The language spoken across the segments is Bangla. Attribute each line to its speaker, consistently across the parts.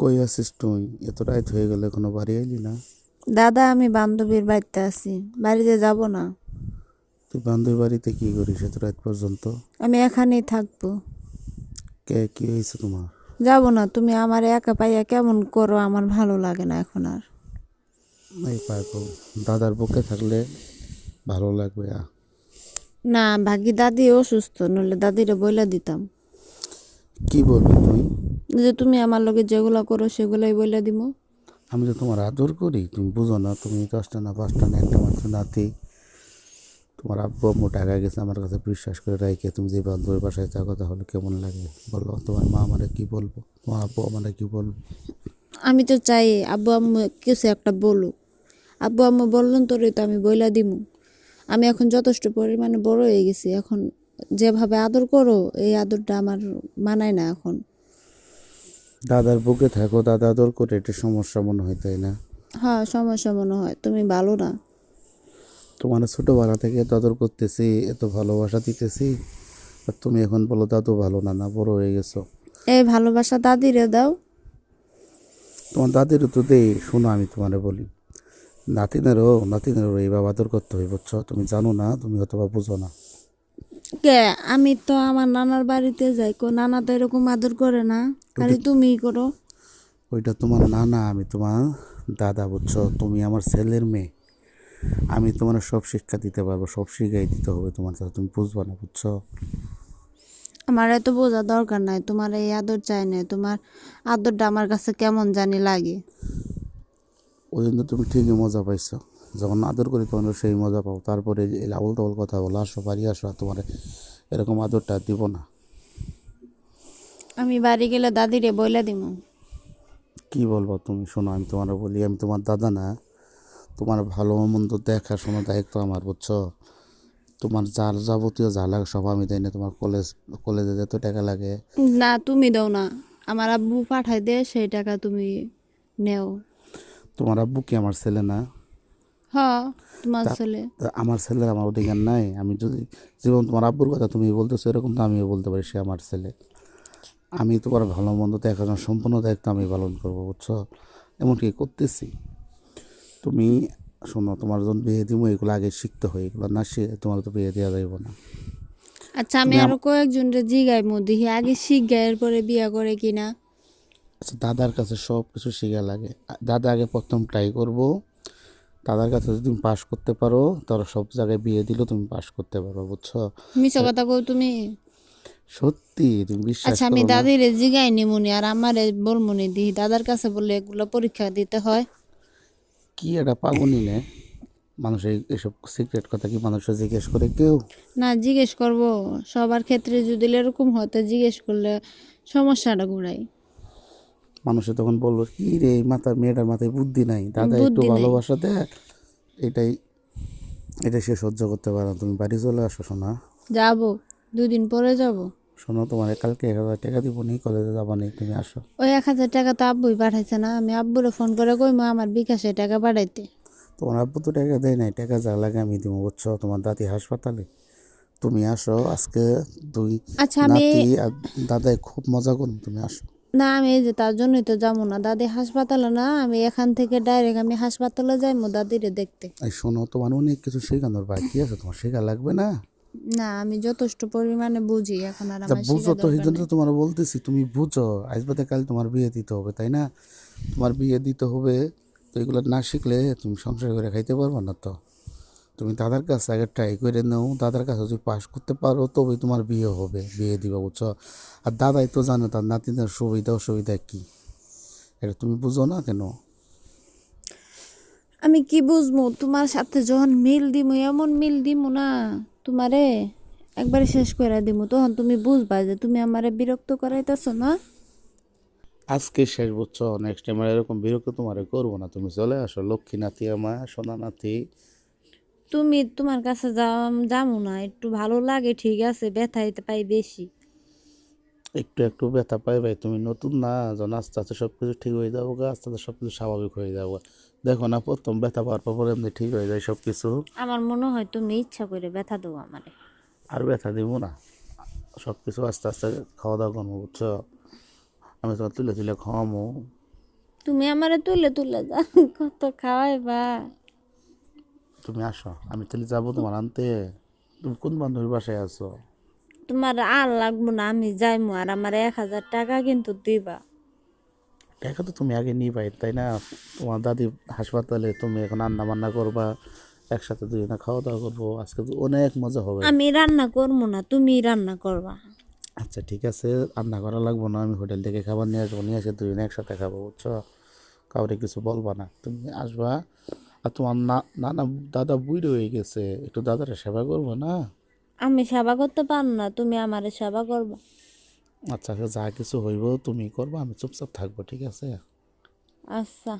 Speaker 1: কই আছিস তুই? এত রাত হয়ে গেল এখনও বাড়ি আইলি না?
Speaker 2: দাদা আমি বান্ধবীর বাড়িতে আছি। বাড়িতে যাব না।
Speaker 1: তুই বান্ধবী বাড়িতে কি করিস এত রাত পর্যন্ত?
Speaker 2: আমি এখানেই থাকব।
Speaker 1: কে কি হয়েছে তোমার?
Speaker 2: যাব না তুমি আমার একা পাইয়া কেমন করো? আমার ভালো লাগে না এখন আর।
Speaker 1: এই পাগল দাদার বুকে থাকলে ভালো লাগবে আ।
Speaker 2: না ভাগ্যি দাদি অসুস্থ নইলে দাদিরে বইলা দিতাম।
Speaker 1: কি বলবি তুই?
Speaker 2: যে তুমি আমার লগে যেগুলো করো সেগুলাই বইলা দিব
Speaker 1: আমি তো তোমার আদর করি তুমি বুঝো না তুমি দশটা না পাঁচটা না একটা মাত্র নাতি। তোমার আব্বু আম্মু টাকা গেছে আমার কাছে বিশ্বাস করে রাইকে তুমি যে বান্ধবীর বাসায় থাকো তাহলে কেমন লাগে? বলো তোমার মা আমারে কি বলব? তোমার আব্বু আমারে কি বলব?
Speaker 2: আমি তো চাই আব্বু আম্মু কিছু একটা বলুক। আব্বু আম্মু বললেন তোরে তো আমি বইলা দিমু। আমি এখন যথেষ্ট পরিমাণে বড় হয়ে গেছি এখন যেভাবে আদর করো এই আদরটা আমার মানায় না এখন।
Speaker 1: দাদার বুকে থাকো দাদা আদর করে এটা সমস্যা মনে হয় তাই না?
Speaker 2: হ্যাঁ সমস্যা মনে হয়। তুমি ভালো না।
Speaker 1: তোমার ছোটোবেলা থেকে এত আদর করতেছি এত ভালোবাসা দিতেছি আর তুমি এখন বলো দাদু ভালো না না বড় হয়ে গেছো।
Speaker 2: এই ভালোবাসা দাদিরে দাও।
Speaker 1: তোমার দাদিরও তো দেই শোনো আমি তোমারে বলি। নাতিনেরও নাতিনেরও এইভাবে আদর করতে হয় বুঝছ? তুমি জানো না তুমি অথবা বুঝো না।
Speaker 2: কে? আমি তো আমার নানার বাড়িতে যাই। কো নানা তো এরকম আদর করে না। খালি তুমিই করো।
Speaker 1: ওইটা তোমার নানা আমি তোমার দাদা বুঝছ? তুমি আমার ছেলের মেয়ে। আমি তোমার সব শিক্ষা দিতে পারব সব শিখাই দিতে হবে তোমার সাথে তুমি বুঝবা না বুঝছ?
Speaker 2: আমার এত বোঝা দরকার নাই। তোমার এই আদর চাই না তোমার আদরটা আমার কাছে কেমন জানি লাগে।
Speaker 1: ওই জন্য তুমি ঠিকই মজা পাইছো। যখন আদর করি তখন সেই মজা পাও তারপরে এই আবল তাবল কথা বলো আসো বাড়ি আসো আর তোমার এরকম আদরটা দিব না।
Speaker 2: আমি বাড়ি গেলে দাদিরে বইলা দিমু।
Speaker 1: কি বলব তুমি? শোনো আমি তোমার বলি আমি তোমার দাদা না। তোমার ভালো মন্দ দেখা শোনো দায়িত্ব আমার বুঝছ? তোমার যার যাবতীয় যা লাগে সব আমি দেয় না। তোমার কলেজ কলেজে যেত টাকা লাগে।
Speaker 2: না তুমি দাও না। আমার আব্বু পাঠাই দে সেই টাকা তুমি নেও।
Speaker 1: তোমার আব্বু কি আমার ছেলে না?
Speaker 2: হ তোমার ছেলে।
Speaker 1: তা আমার ছেলের আমার অধিকার নাই। আমি যদি যেমন তোমার আব্বুর কথা তুমি বলতেছো এরকম তো আমিও বলতে পারি সে আমার ছেলে। আমি তোমার ভালো মন্দ দেখানোর সম্পূর্ণ দায়িত্ব আমি পালন করব বুঝছ? এমনকি করতেছি। তুমি শোনো তোমার যখন বিয়ে দিব এগুলো আগে শিখতে হয় এগুলো না শিখে তোমার তো বিয়ে দেওয়া যাইব না।
Speaker 2: আচ্ছা আমি আরও কয়েকজন জিগাই মধ্যে আগে শিখ গায় এরপরে বিয়া করে কিনা।
Speaker 1: আচ্ছা দাদার কাছে সব কিছু শেখা লাগে। দাদা আগে প্রথম ট্রাই করব দাদার কাছে যদি তুমি পাশ করতে পারো তাহলে সব জায়গায় বিয়ে দিলেও তুমি পাশ করতে পারো বুঝছ?
Speaker 2: মিশো কথা কও তুমি।
Speaker 1: সত্যি তুমি বিশ্বাস
Speaker 2: আচ্ছা আমি দাদিরে জিগাই নিমুনি আর আমারে বলমুনি দি দাদার কাছে বলে এগুলো পরীক্ষা দিতে হয়।
Speaker 1: কি এটা পাগুনি নে? মানুষ এসব সিক্রেট কথা কি মানুষে জিজ্ঞেস করে কেউ?
Speaker 2: না জিজ্ঞেস করব। সবার ক্ষেত্রে যদি এরকম হয় তো জিজ্ঞেস করলে সমস্যাটা ঘুরাই
Speaker 1: মানুষে তখন বলব কি রে মাথার মেয়েটার মাথায় বুদ্ধি নাই? দাদা একটু ভালোবাসা দেখ। এটাই এটা সে সহ্য করতে পারে না। তুমি বাড়ি চলে আসো শোনা
Speaker 2: যাব দুদিন পরে যাব।
Speaker 1: শোনো তোমার কালকে এক হাজার টাকা দিব নি কলেজে যাব নি তুমি আসো।
Speaker 2: ওই এক হাজার টাকা তো আব্বুই পাঠাইছে না। আমি আব্বুরে ফোন করে কই আমার বিকাশে টাকা পাঠাইতে।
Speaker 1: তোমার আব্বু তো টাকা দেয় নাই টাকা যা লাগে আমি দিব বুঝছ? তোমার দাদি হাসপাতালে। তুমি আসো আজকে দুই
Speaker 2: আচ্ছা আমি
Speaker 1: দাদাই খুব মজা করুন তুমি আসো।
Speaker 2: না আমি এই যে তার জন্যই তো যাব না। দাদি হাসপাতালে না আমি এখান থেকে ডাইরেক্ট আমি হাসপাতালে যাইমু দাদিরে দেখতে।
Speaker 1: এই শোনো তোমার অনেক কিছু শেখানোর বাকি আছে? তোমার শেখা লাগবে না?
Speaker 2: না আমি যথেষ্ট পরিমাণে বুঝি এখন আর আমার
Speaker 1: বুঝো তো এই জন্য তো তোমার বলতেছি তুমি বুঝো আজ বাদে কাল তোমার বিয়ে দিতে হবে তাই না? তোমার বিয়ে দিতে হবে তো এগুলো না শিখলে তুমি সংসার করে খাইতে পারবে না তো। তুমি দাদার কাছে আগে ট্রাই করে নাও দাদার কাছে যদি পাস করতে পারো তবে তোমার বিয়ে হবে বিয়ে দিবা বুঝছ? আর দাদাই তো জানো তার নাতিদের সুবিধা অসুবিধা কী? এটা তুমি বুঝো না কেন?
Speaker 2: আমি কি বুঝব? তোমার সাথে যখন মিল দিমু এমন মিল দিমু না তোমারে একবারে শেষ করে দিমু। তখন তুমি বুঝবা যে তুমি আমারে বিরক্ত করাইতেছো না।
Speaker 1: আজকে শেষ বুঝছ? নেক্সট টাইম এরকম বিরক্ত তোমার করব না। তুমি চলে আসো লক্ষ্মী নাতি আমার সোনা নাতি।
Speaker 2: তুমি তোমার কাছে যামু না একটু ভালো লাগে ঠিক আছে ব্যথা ব্যথাইতে পাই বেশি।
Speaker 1: একটু একটু ব্যথা পাই ভাই তুমি নতুন না যখন আস্তে আস্তে সব কিছু ঠিক হয়ে যাব গা, আস্তে আস্তে সব কিছু স্বাভাবিক হয়ে যাব। দেখো না প্রথম ব্যথা পাওয়ার পর এমনি ঠিক হয়ে যায় সব কিছু
Speaker 2: আমার মনে হয় তুমি ইচ্ছা করে ব্যথা দেবো আমারে।
Speaker 1: আর ব্যথা দিব না। সব কিছু আস্তে আস্তে খাওয়া দাওয়া করব বুঝছ? আমি তোমার তুলে তুলে খাওয়ামো।
Speaker 2: তুমি আমারে তুলে তুলে যা কত খাওয়াইবা।
Speaker 1: তুমি আসো আমি তাহলে যাব তোমার আনতে। তুমি কোন বান্ধবীর বাসায় আছো?
Speaker 2: তোমার আর লাগবো না আমি যাইমু আর আমার এক হাজার টাকা কিন্তু দিবা।
Speaker 1: টাকা তো তুমি আগে নিবাই তাই না? তোমার দাদি হাসপাতালে তুমি এখন রান্না বান্না করবা একসাথে দুজনে খাওয়া দাওয়া করব আজকে তো অনেক মজা হবে।
Speaker 2: আমি রান্না করব না তুমি রান্না করবা।
Speaker 1: আচ্ছা ঠিক আছে রান্না করা লাগবো না আমি হোটেল থেকে খাবার নিয়ে আসব নিয়ে এসে দুজনে একসাথে খাব বুঝছ? কাউরে কিছু বলবা না তুমি আসবা আর তোমার না নানা দাদা বুড়ি হয়ে গেছে একটু দাদারা সেবা করব না?
Speaker 2: আমি সেবা করতে পারো না তুমি আমারে সেবা করবা।
Speaker 1: আচ্ছা আচ্ছা, যা কিছু হইব তুমি করবা আমি চুপচাপ থাকব ঠিক আছে?
Speaker 2: আচ্ছা।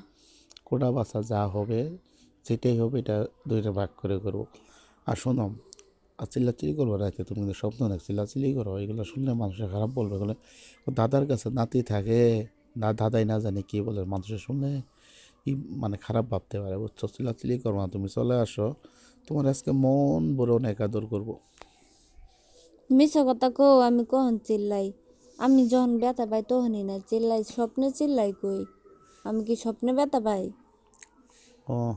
Speaker 1: কোটা বাসা যা হবে সেটাই হবে এটা দুইটা ভাগ করে করব। আর শোনো আর চিল্লাচিল্লি করব রাতে তুমি কিন্তু স্বপ্ন দেখ চিল্লাচিল্লি করো এগুলো শুনলে মানুষের খারাপ বলবে এগুলো দাদার কাছে নাতি থাকে না দাদাই না জানি কি বলে মানুষের শুনলে। ই মানে খারাপ ভাবতে পারে বুঝছ? চিল্লাচিল্লি করব না তুমি চলে আসো। তোমার আজকে মন বড় অনেক আদর করব।
Speaker 2: মিশা কথা কো আমি কখন চিল্লাই? আমি যখন ব্যথা পাই তখনই না চিল্লাই স্বপ্নে চিল্লাই কই? আমি কি স্বপ্নে ব্যথা পাই?
Speaker 1: ও।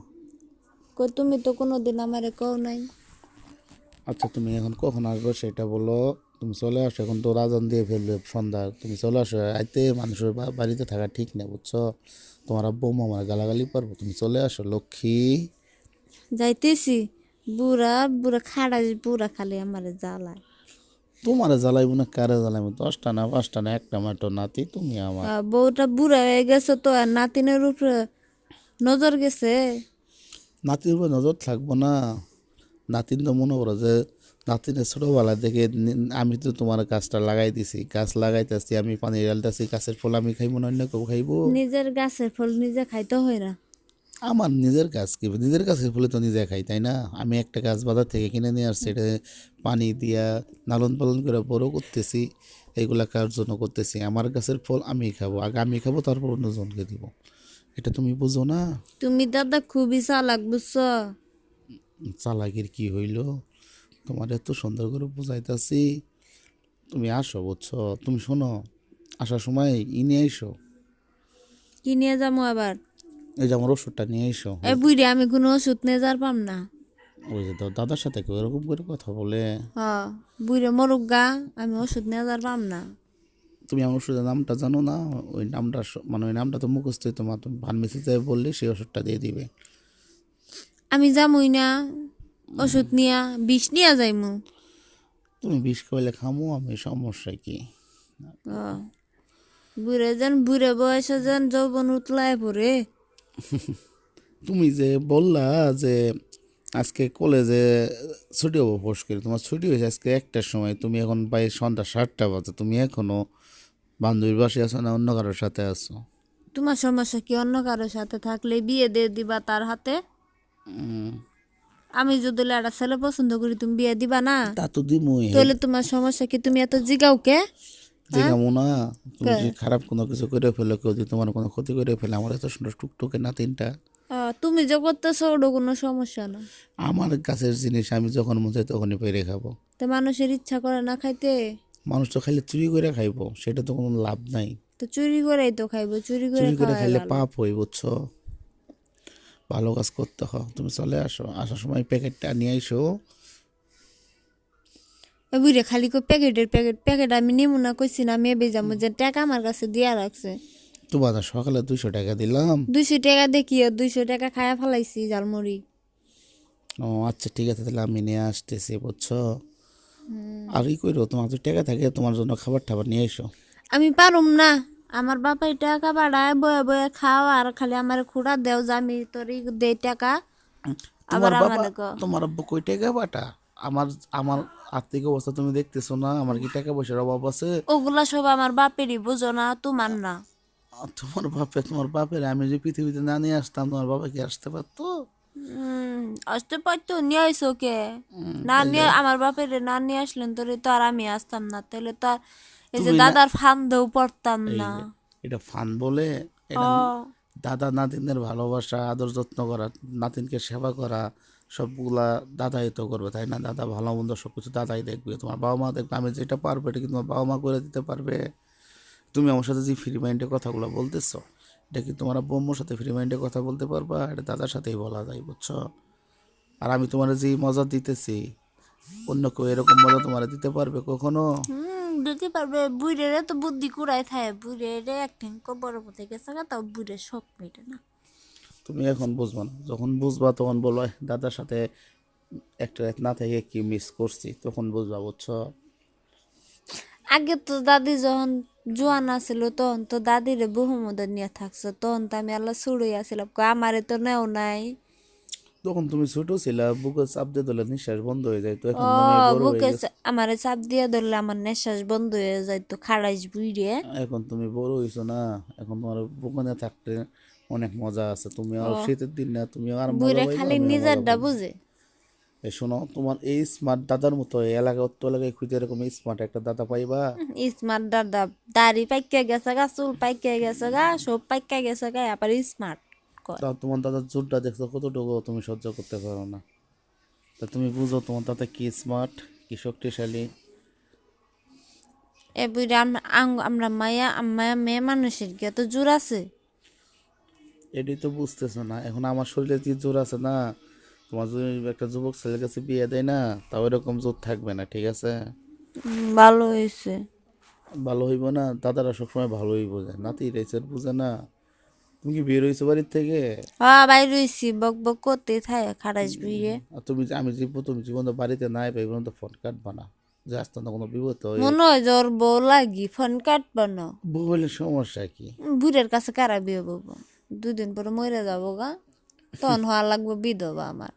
Speaker 2: কই তুমি তো কোনো দিন আমারে কও নাই।
Speaker 1: আচ্ছা তুমি এখন কখন আসবে সেটা বলো। তুমি চলে আসো এখন তো রাজন দিয়ে ফেলবে সন্ধ্যা। তুমি চলে আসো আইতে মানুষের বাড়িতে থাকা ঠিক না বুঝছ? তোমার আব্বু আমার গালাগালি পারব তুমি চলে আসো লক্ষ্মী।
Speaker 2: যাইতেছি। বুড়া বুড়া খাড়া বুড়া খালি আমারে জ্বালায়।
Speaker 1: তোমার জ্বালাইবো না কারে জ্বালাইবো? দশটা না পাঁচটা না একটা মাত্র নাতি তুমি আমার।
Speaker 2: বউটা বুড়া হয়ে গেছে তো আর নাতিনের উপরে নজর গেছে?
Speaker 1: নাতির উপর নজর থাকব না। নাতিন তো মনে করো যে নাতিনের ছোটোবেলা থেকে আমি তো তোমার গাছটা লাগাই দিছি গাছ লাগাইতেছি আমি পানি ডালতেছি গাছের ফল আমি খাইবো না অন্য কেউ খাইবো।
Speaker 2: নিজের গাছের ফল নিজে খাইতে হয় না।
Speaker 1: আমার নিজের গাছ কি নিজের গাছের ফলে তো নিজে খাই তাই না? আমি একটা গাছ বাজার থেকে কিনে নিয়ে আসছি এটা পানি দিয়া লালন পালন করে বড় করতেছি এইগুলা কার জন্য করতেছি? আমার গাছের ফল আমি খাব আগে আমি খাব তারপর অন্যজনকে দিব। এটা তুমি বুঝো না?
Speaker 2: তুমি দাদা খুবই চালাক বুঝছ?
Speaker 1: চালাকির কি হইল? তোমার এত সুন্দর করে বুঝাইতাছি। তুমি আসো বুঝছ? তুমি শোনো আসার সময় ই নিয়ে আইসো।
Speaker 2: কি নিয়ে যাব আবার?
Speaker 1: এই যে আমার ওষুধটা নিয়ে আইসো।
Speaker 2: এ বুড়ি আমি কোনো ওষুধ নিয়ে যার পাম না।
Speaker 1: ওই যে তোর দাদার সাথে কেউ এরকম করে কথা বলে।
Speaker 2: হ বুড়ে মরুক গা আমি ওষুধ নিয়ে যার পাম না।
Speaker 1: তুমি আমার ওষুধের নামটা জানো না? ওই নামটা মানে ওই নামটা তো মুখস্থই তোমার তুমি ফার্মেসিতে বললে সেই ওষুধটা দিয়ে দিবে।
Speaker 2: আমি যামই না। ওষুধ নিয়া বিষ নিয়া যাইমু?
Speaker 1: তুমি বিষ খাইলে খামো আমি সমস্যা কি?
Speaker 2: বুড়ে যেন বুড়ে বয়সে যেন যৌবন উতলায় পড়ে।
Speaker 1: তুমি যে বললা যে আজকে কলেজে ছুটি হব ফোর্স করে তোমার ছুটি হয়েছে আজকে একটার সময় তুমি এখন বাইরে সন্ধ্যা সাতটা বাজে তুমি এখনও বান্ধবীর বাসে আছো না অন্য কারোর সাথে আছো?
Speaker 2: তোমার সমস্যা কি? অন্য কারোর সাথে থাকলে বিয়ে দিয়ে দিবা তার হাতে? আমি যদি একটা ছেলে পছন্দ করি তুমি বিয়ে দিবা না?
Speaker 1: তা তো দিমই।
Speaker 2: তাহলে তোমার সমস্যা কি? তুমি এত জিগাও কে?
Speaker 1: দেখামো না। তুমি যদি খারাপ কোনো কিছু করে ফেলো কেউ যদি তোমার কোনো ক্ষতি করে ফেলে আমার এত সুন্দর টুকটুকে না তিনটা।
Speaker 2: তুমি যে করতেছো ওটা কোনো সমস্যা না।
Speaker 1: আমার কাছের জিনিস আমি যখন মন চাই তখনই পেরে খাব।
Speaker 2: তো মানুষের ইচ্ছা করে না খাইতে?
Speaker 1: মানুষ তো খাইলে চুরি করে খাইবো সেটা তো কোনো লাভ নাই।
Speaker 2: তো চুরি করেই তো খাইবো চুরি করে
Speaker 1: চুরি করে খাইলে পাপ হই বুঝছ? ভালো কাজ করতে হয় তুমি চলে আসো। আসার সময় প্যাকেটটা নিয়ে আইসো।
Speaker 2: বুড়ে খালি কো প্যাকেটের প্যাকেট প্যাকেট আমি নিমু না কইছি না আমি এবে যাব যে টাকা আমার কাছে দিয়া রাখছে।
Speaker 1: তোমার সকালে দুইশো টাকা দিলাম।
Speaker 2: দুইশো টাকা দেখি দুইশো টাকা খায়া ফেলাইছি জালমুড়ি
Speaker 1: ও আচ্ছা ঠিক আছে তাহলে আমি নিয়ে আসতেছি বুঝছ? আর ই করো তোমার তো টাকা থাকে তোমার জন্য খাবার টাবার নিয়ে এসো
Speaker 2: আমি পারুম না। আমার বাপাই টাকা বাড়ায় বয়ে বয়ে খাও আর খালি আমার খুঁড়া দেও যে আমি তোর দেই টাকা। আবার
Speaker 1: তোমার আব্বু কই টাকা বাটা? আমার আমার আর্থিক অবস্থা তুমি দেখতেছো না আমার কি টাকা পয়সার অভাব আছে?
Speaker 2: ওগুলা সব আমার বাপেরই বুঝো না তোমার না।
Speaker 1: তোমার বাপে তোমার বাপের আমি যে পৃথিবীতে না নিয়ে আসতাম তোমার বাবা কি আসতে পারতো?
Speaker 2: আসতে পারতো নিয়ে আইসো কে? না নিয়ে আমার বাপের না নিয়ে আসলেন তোরে তো আর আমি আসতাম না তাহলে তো আর এই যে দাদার ফান্দেও পড়তাম না।
Speaker 1: এটা ফান বলে এটা দাদা ভালোবাসা আদর যত্ন করা নাতিনকে সেবা করা সবগুলা দাদাই তো করবে তাই না? দাদা ভালো মন্দ সব কিছু দাদাই দেখবে। তোমার বাবা মা দেখবে আমি যেটা পারব এটা কি তোমার বাবা মা করে দিতে পারবে? তুমি আমার সাথে যে ফ্রি মাইন্ডের কথাগুলো বলতেছো এটা কি তোমার ব্রহ্মর সাথে ফ্রি মাইন্ডে কথা বলতে পারবা? এটা দাদার সাথেই বলা যায় বুঝছ? আর আমি তোমার যে মজা দিতেছি অন্য কেউ এরকম মজা তোমার দিতে পারবে কখনো?
Speaker 2: দিতে পারবে। বুড়েরে তো বুদ্ধি কুড়াই থাকে। বুড়েরে একদিন কবর মধ্যে গেছে গা, তাও বুড়ে শখ মেটে না।
Speaker 1: তুমি এখন বুঝবা না। যখন বুঝবা তখন বলবা দাদার সাথে একটা রাত না থেকে কি মিস করছি? তখন বুঝবা বুঝছ?
Speaker 2: আগে তো দাদি যখন জোয়ান আছিল তখন তো দাদিরে বহুমদর নিয়ে থাকছো। তখন তো আমি আল্লাহ ছুড়ে আসছিলাম কই, আমারে তো নেও নাই।
Speaker 1: তখন তুমি ছোট ছিলা বুকে চাপ দিয়ে দিলে নিঃশ্বাস বন্ধ হয়ে যায় তো এখন
Speaker 2: বুকে। চা- চাপ দিয়ে ধরলে আমার নিঃশ্বাস বন্ধ হয়ে যাইতো খাড়াইস বুড়ে
Speaker 1: এখন তুমি বড় হইছো না এখন তোমার বুকনে থাকতে অনেক মজা আছে তুমি আর শীতের দিন না তুমি আর
Speaker 2: বুড়ে খালি নিজেরটা। বুঝে।
Speaker 1: এই শোনো তোমার এই স্মার্ট দাদার মতো এলাকা অত এলাকায় খুঁজে এরকম স্মার্ট একটা দাদা পাইবা।
Speaker 2: স্মার্ট দাদা দাড়ি পাইকা গেছে গা চুল পাইকা গেছে গা সব পাইকা গেছে গা আবার স্মার্ট কর
Speaker 1: তা তোমার দাদার চুলটা দেখছ কতটুকু তুমি সহ্য করতে পারো না। তা তুমি বুঝো তোমার দাদা কি স্মার্ট কি শক্তিশালী।
Speaker 2: এ বুড়ে আমরা মায়া মায়া মেয়ে মানুষের কি এত জোর আছে?
Speaker 1: এটাই তো বুঝতেছো না এখন আমার শরীরে যে জোর আছে না? তোমার যদি একটা যুবক ছেলের কাছে বিয়ে দেয় না তাও এরকম জোর থাকবে না ঠিক আছে?
Speaker 2: ভালো হয়েছে।
Speaker 1: ভালো হইব না দাদারা সবসময় ভালোই বোঝে নাতি রেসের বুঝে না। তুমি কি বের হয়েছো বাড়ির থেকে?
Speaker 2: হ্যাঁ বাইর হইছি। বক বক করতে থাকে বুড়ে
Speaker 1: আর তুমি আমি যে প্রথম জীবন বাড়িতে নাই পাই তো ফোন কাটবা না। যে আসতে না কোনো বিপদ হয়।
Speaker 2: মনে হয় জ্বর বউ লাগি ফোন কাটবা না।
Speaker 1: বলে সমস্যা কি?
Speaker 2: বুড়ের কাছে কারা বিয়ে বলব দুদিন পরে মরে যাব গা। তখন হওয়া লাগবে বিধবা আমার।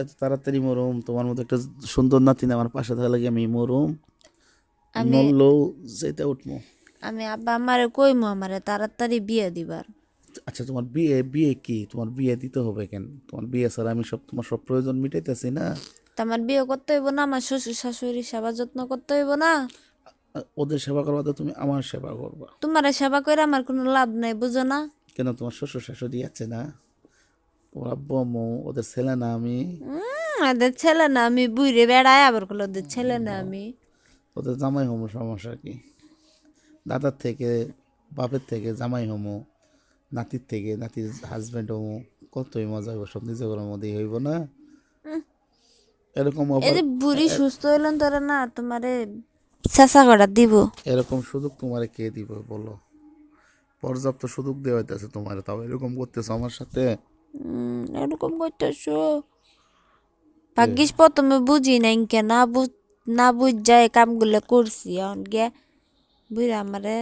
Speaker 1: এত তাড়াতাড়ি মরুম তোমার মতো একটা সুন্দর নাতিন আমার পাশে থাকা লাগে আমি মরুম। মরলেও যেতে উঠবো
Speaker 2: আমি আব্বা আমারে কইমু আমারে তাড়াতাড়ি বিয়ে দিবার।
Speaker 1: আচ্ছা তোমার বিয়ে বিয়ে কি? তোমার বিয়ে দিতে হবে কেন? তোমার বিয়ে ছাড়া আমি সব তোমার সব প্রয়োজন মিটাইতেছি না?
Speaker 2: তা আমার বিয়ে করতে হইব না আমার শ্বশুর শাশুড়ির সেবা যত্ন করতে হইব না।
Speaker 1: ওদের সেবা করবা তো তুমি আমার সেবা করবা।
Speaker 2: তোমার সেবা করে আমার কোনো লাভ নাই বুঝো না?
Speaker 1: কেন তোমার শ্বশুর শাশুড়ি আছে না? তোমার আব্বু আম্মু ওদের ছেলে না আমি?
Speaker 2: ওদের ছেলে না আমি বুড়ে বেড়াই আবার করল ওদের ছেলে না আমি।
Speaker 1: ওদের জামাই হমো সমস্যা কি? দাদার থেকে বাপের থেকে জামাই হমো। নাতির থেকে নাতির হাজব্যান্ড হমো কতই মজা হইব সব নিজে ঘরের মধ্যেই হইব না? এরকম
Speaker 2: এই যে বুড়ি সুস্থ হইলেন তোরা না তোমারে চেঁচা করা দিব।
Speaker 1: এরকম সুযোগ তোমারে কে দিব বলো? পর্যাপ্ত সুযোগ দেওয়া হইতেছে তোমারে তাও এরকম করতেছো আমার সাথে?
Speaker 2: এরকম করতেছো? ভাগ্যিস প্রথমে বুঝি নাই কে না বুঝ না বুঝ যায় কামগুলো করছি এখন গে। বুড়ি আমারে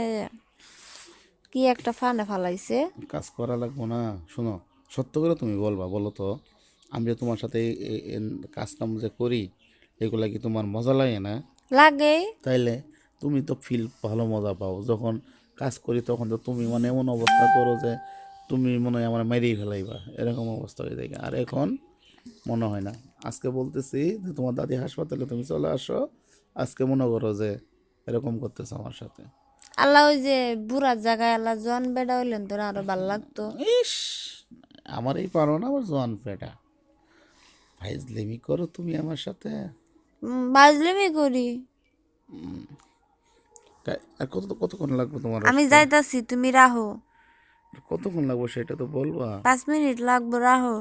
Speaker 2: কি একটা ফানে ফালাইছে?
Speaker 1: কাজ করা লাগবো না। শোনো সত্য করে তুমি বলবা বলো তো। আমি তোমার সাথে কাজ কাম যে করি এগুলা কি তোমার মজা লাগে না?
Speaker 2: লাগে।
Speaker 1: তাইলে তুমি তো ফিল ভালো মজা পাও। যখন কাজ করি তখন তো তুমি মানে এমন অবস্থা করো যে তুমি মনে হয় আমার মেরেই ফেলাইবা। এরকম অবস্থা হয়ে যায় আর এখন মনে হয় না। আজকে বলতেছি যে তোমার দাদি হাসপাতালে তুমি চলে আসো। আজকে মনে করো যে এরকম করতেছো আমার সাথে।
Speaker 2: আল্লাহ ওই যে বুড়ার জায়গায় আল্লাহ জন বেড়া হইলেন তোরা আরও ভালো লাগতো।
Speaker 1: ইস আমার এই পারো না আমার জোয়ান পেটা ফাইজলেমি করো তুমি আমার সাথে।
Speaker 2: উম, বাজলেমি করি।
Speaker 1: আর কত কতক্ষণ লাগবে তোমার
Speaker 2: আমি যাইতাছি তুমি রাহো।
Speaker 1: কতক্ষণ লাগবে সেটা তো বলবা?
Speaker 2: পাঁচ মিনিট লাগবো রাহো।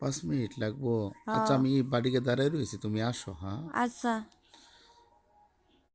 Speaker 1: পাঁচ মিনিট লাগবো? আচ্ছা আমি বাড়িকে দাঁড়ায় রয়েছি তুমি আসো হ্যাঁ?
Speaker 2: আচ্ছা।